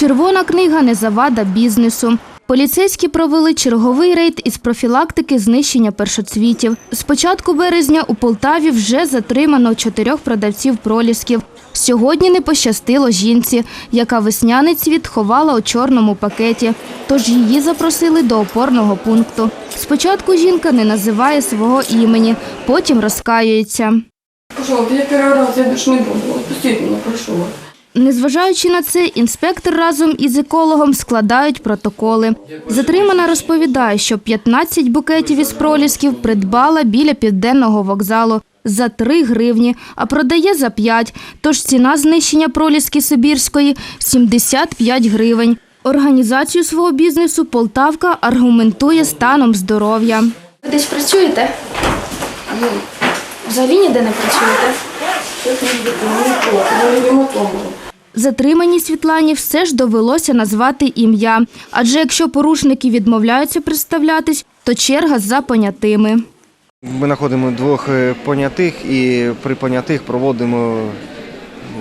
Червона книга не завада бізнесу. Поліцейські провели черговий рейд із профілактики знищення першоцвітів. З початку березня у Полтаві вже затримано чотирьох продавців пролісків. Сьогодні не пощастило жінці, яка весняний цвіт ховала у чорному пакеті, тож її запросили до опорного пункту. Спочатку жінка не називає свого імені, потім розкаюється. Я первый раз, я больше не буду. Отпустите меня, прошу. Незважаючи на це, інспектор разом із екологом складають протоколи. Затримана розповідає, що 15 букетів із пролісків придбала біля південного вокзалу за 3 гривні, а продає за 5. Тож ціна знищення проліски Сибірської 75 гривень. Організацію свого бізнесу Полтавка аргументує станом здоров'я. Ви десь працюєте? Взагалі ніде не працюєте? Сейчас не буду, Затриманій Світлані все ж довелося назвати ім'я, адже якщо порушники відмовляються представлятись, то черга за понятими. Ми знаходимо двох е, понятих і при понятих проводимо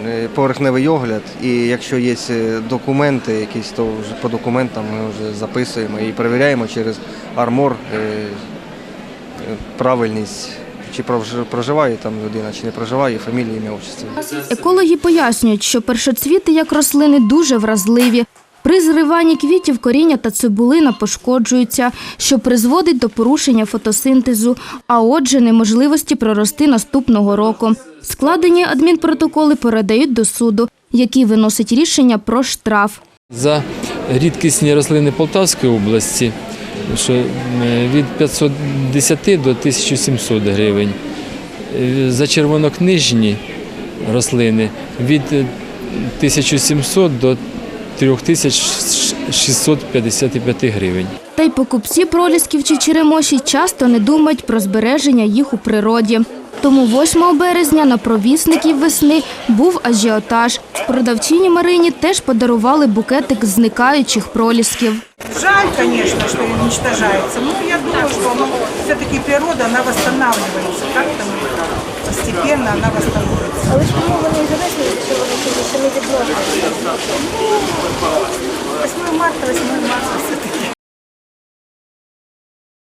е, поверхневий огляд. І якщо є е, документи якісь, то вже по документам ми вже записуємо і перевіряємо через армор правильність, чи проживає там людина, чи не проживає, фамілія, ім'я, отчество. Екологи пояснюють, що першоцвіти як рослини дуже вразливі. При зриванні квітів коріння та цибулина пошкоджуються, що призводить до порушення фотосинтезу, а отже, неможливості прорости наступного року. Складені адмінпротоколи передають до суду, який виносить рішення про штраф. За рідкісні рослини Полтавської області що е, від 510 до 1700 гривень. Е, За червонокнижні рослини від е, 1700 до 3655 гривень. Та й покупці пролісків чи черемоші часто не думають про збереження їх у природі. Тому 8 березня на провісників весни був ажіотаж. Продавчині Марині теж подарували букетик зникаючих пролісків. Жаль, конечно, что уничтожается, но я думаю, что ну, все-таки природа, она восстанавливается. Как-то мы постепенно она восстановится. Але чому вони зависли, якщо вони ще не відновлюють? 8 марта, 8 марта,